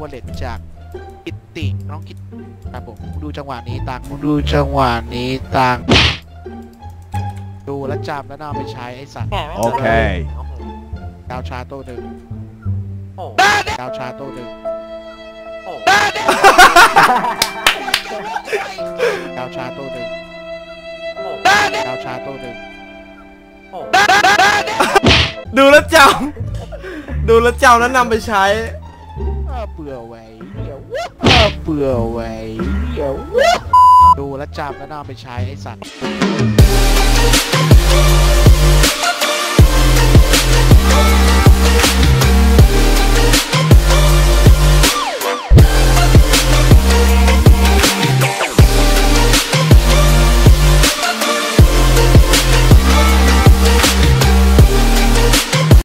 วอลเล็ตจากกิตติน้องกิตครับผมดูจังหวะนี้ตังดูจังหวะนี้ตังดูแล้วจำแล้วนำไปใช้ไอ้สัตว์แกไม่โอเคโอ้โหดาวชาโต้หนึ่งโอ้โหดาวชาโต้หนึ่งโอ้โหดาวชาโต้หนึ่งโอ้โหดาวชาโต้หนึ่งโอ้โหดูแลวจำดูแลวจำแล้วนำไปใช้อ้าเบื่อไว้เดี๋ยวว้าเบื่อไว้เดี๋ยวดูและจำแล้วนำไปใช้ไอ้สัตว์